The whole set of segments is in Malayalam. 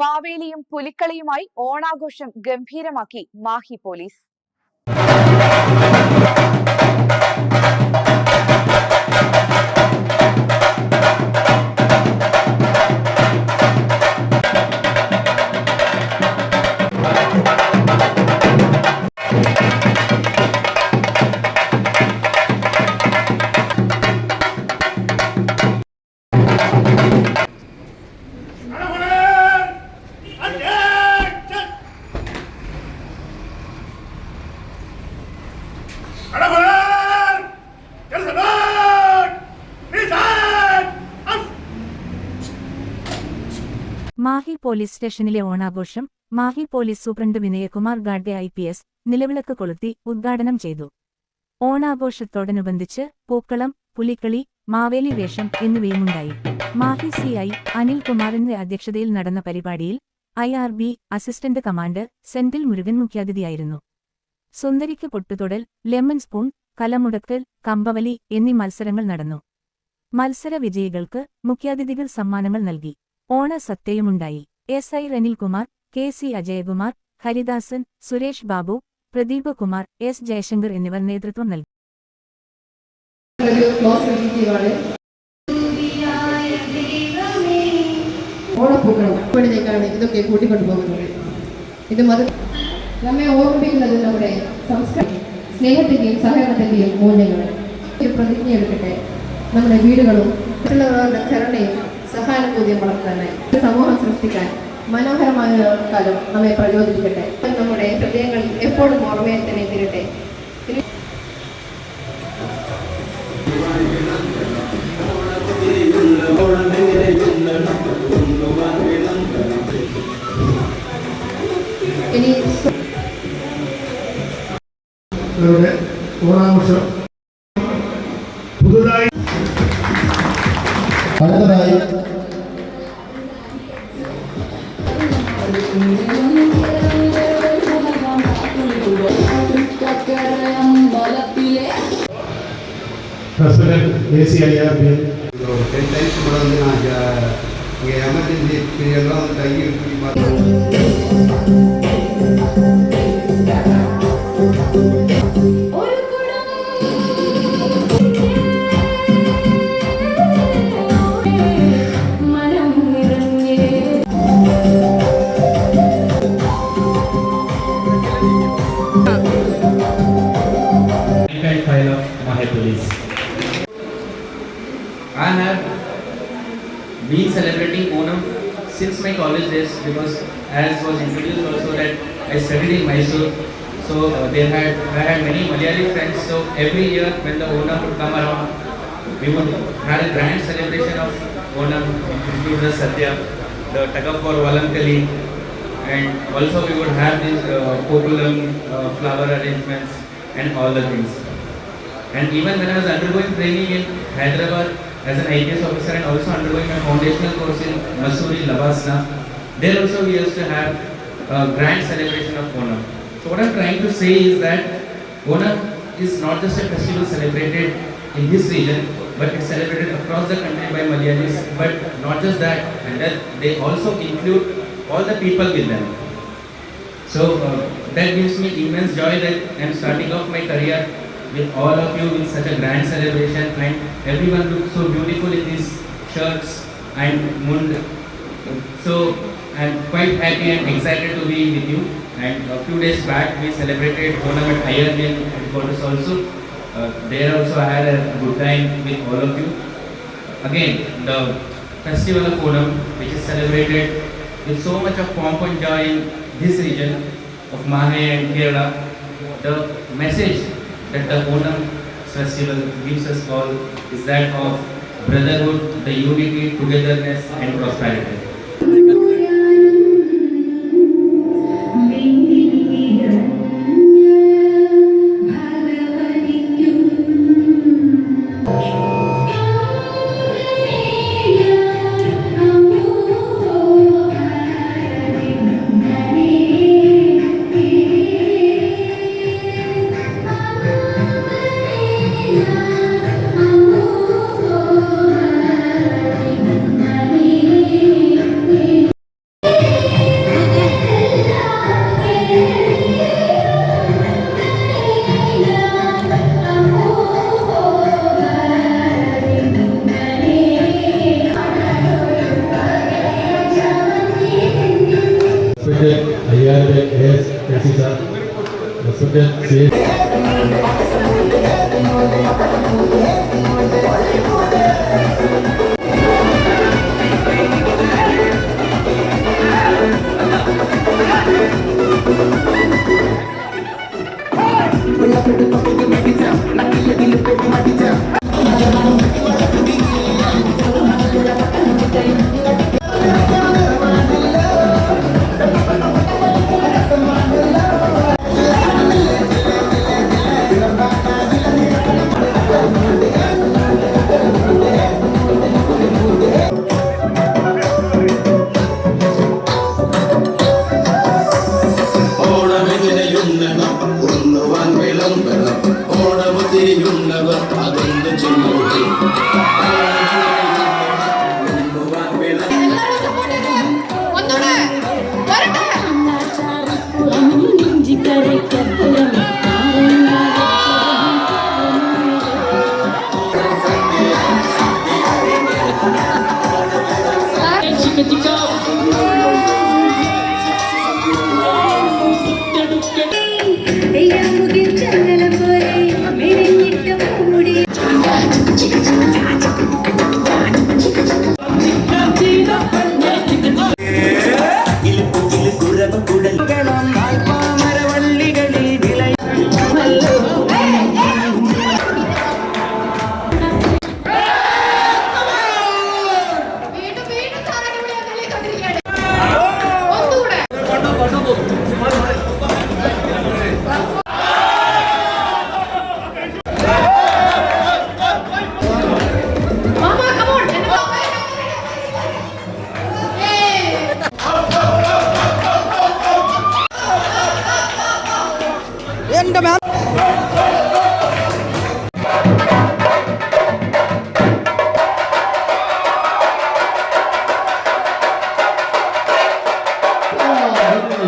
മാവേലിയും പുലിക്കളിയുമായി ഓണാഘോഷം ഗംഭീരമാക്കി മാഹി പോലീസ്. മാഹി പോലീസ് സ്റ്റേഷനിലെ ഓണാഘോഷം Mahi police superintendent Vinayakumar Gadge I P S നിലവിളക്ക് കൊളുത്തി ഉദ്ഘാടനം ചെയ്തു. ഓണാഘോഷത്തോടനുബന്ധിച്ച് പൂക്കളം പുലിക്കളി മാവേലി വേഷം എന്നിവയുമുണ്ടായി. മാഹി സി ഐ അനിൽകുമാറിന്റെ അധ്യക്ഷതയിൽ നടന്ന പരിപാടിയിൽ I R B assistant commander Senthil Murugan മുഖ്യാതിഥിയായിരുന്നു. സുന്ദരിക്ക് പൊട്ടുതൊടൽ ലെമൺ സ്പൂൺ കലമുടക്കൽ കമ്പവലി എന്നീ മത്സരങ്ങൾ നടന്നു. മത്സര വിജയികൾക്ക് മുഖ്യാതിഥികൾ സമ്മാനങ്ങൾ നൽകി. ഓണ സത്യയുമുണ്ടായി S. I. റനിൽകുമാർ K. C. Ajayakumar Haridasan Suresh Babu Pradeep Kumar S. Jayashankar എന്നിവർ നേതൃത്വം നൽകി. ഇതൊക്കെ കൂട്ടിക്കൊണ്ടു പോകുന്നത് ഇത് മത നമ്മെ ഓർമ്മിപ്പിക്കുന്നത് നമ്മുടെ സംസ്കാരം സ്നേഹത്തിന്റെയും സഹകരണത്തിന്റെയും മൂല്യങ്ങൾ. പ്രതിജ്ഞ എടുക്കട്ടെ നമ്മുടെ വീടുകളും മറ്റുള്ളവരുടെ കരുണയും സഹാനുഭൂതിയും വളർത്താനായി സമൂഹം സൃഷ്ടിക്കാൻ മനോഹരമായ കാലം നമ്മെ പ്രചോദിപ്പിക്കട്ടെ. നമ്മുടെ ഹൃദയങ്ങൾ എപ്പോഴും ഓർമ്മയെ തന്നെ തീരട്ടെ ഇനി ഓണാഘോഷം President A C I R B ten times கூட வந்து நான் இங்கே எமர்ஜென்சி பீரியட்லாம் வந்து தங்கி இருக்கி பார்த்தேன் Impact file of Mahe Police. I have been celebrating Onam since my college days because as was introduced also that I studied in Mysore. So uh, had I had many Malayali friends. So every year when the Onam would come around, we would have a grand celebration of Onam, include the Satya, the tug of war and also we would have these uh, popular uh, flower arrangements and all the things. And even when I was undergoing training in Hyderabad as an IPS officer and also undergoing my foundational course in Masuri, Labasna, there also we used to have a grand celebration of Onam. So what I'm trying to say is that Onam is not just a festival celebrated in this region, but it's celebrated across the country by Malayalis. But not just that, and that they also include all the people with them. So uh, that gives me immense joy that I'm starting off my career with all of you in such a grand celebration and everyone looks so beautiful in these shirts and mund. So I'm quite happy and excited to be with you. And a few days back we celebrated Onam at IRBN headquarters also. Uh, there also I had a good time with all of you. Again, the festival of Onam, which is celebrated with so much of pomp and joy in this region of Mahe and Kerala, the message that the Onam festival gives us all is that of brotherhood, the unity, togetherness, and prosperity. অভিভাবকদের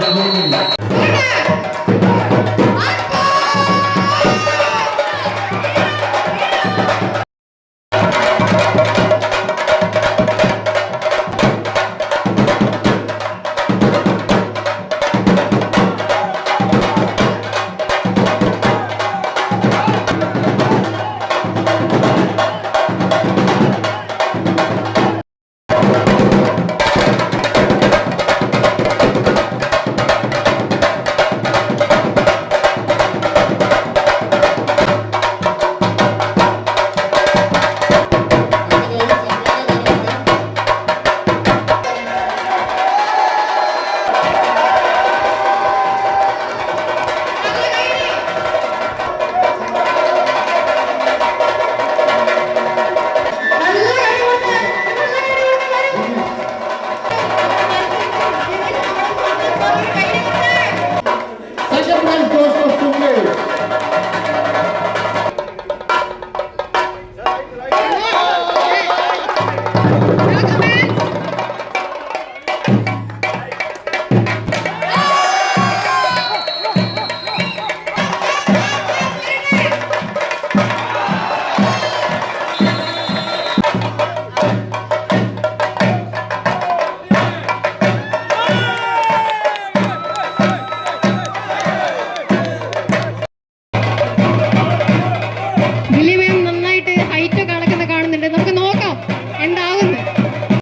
Gracias.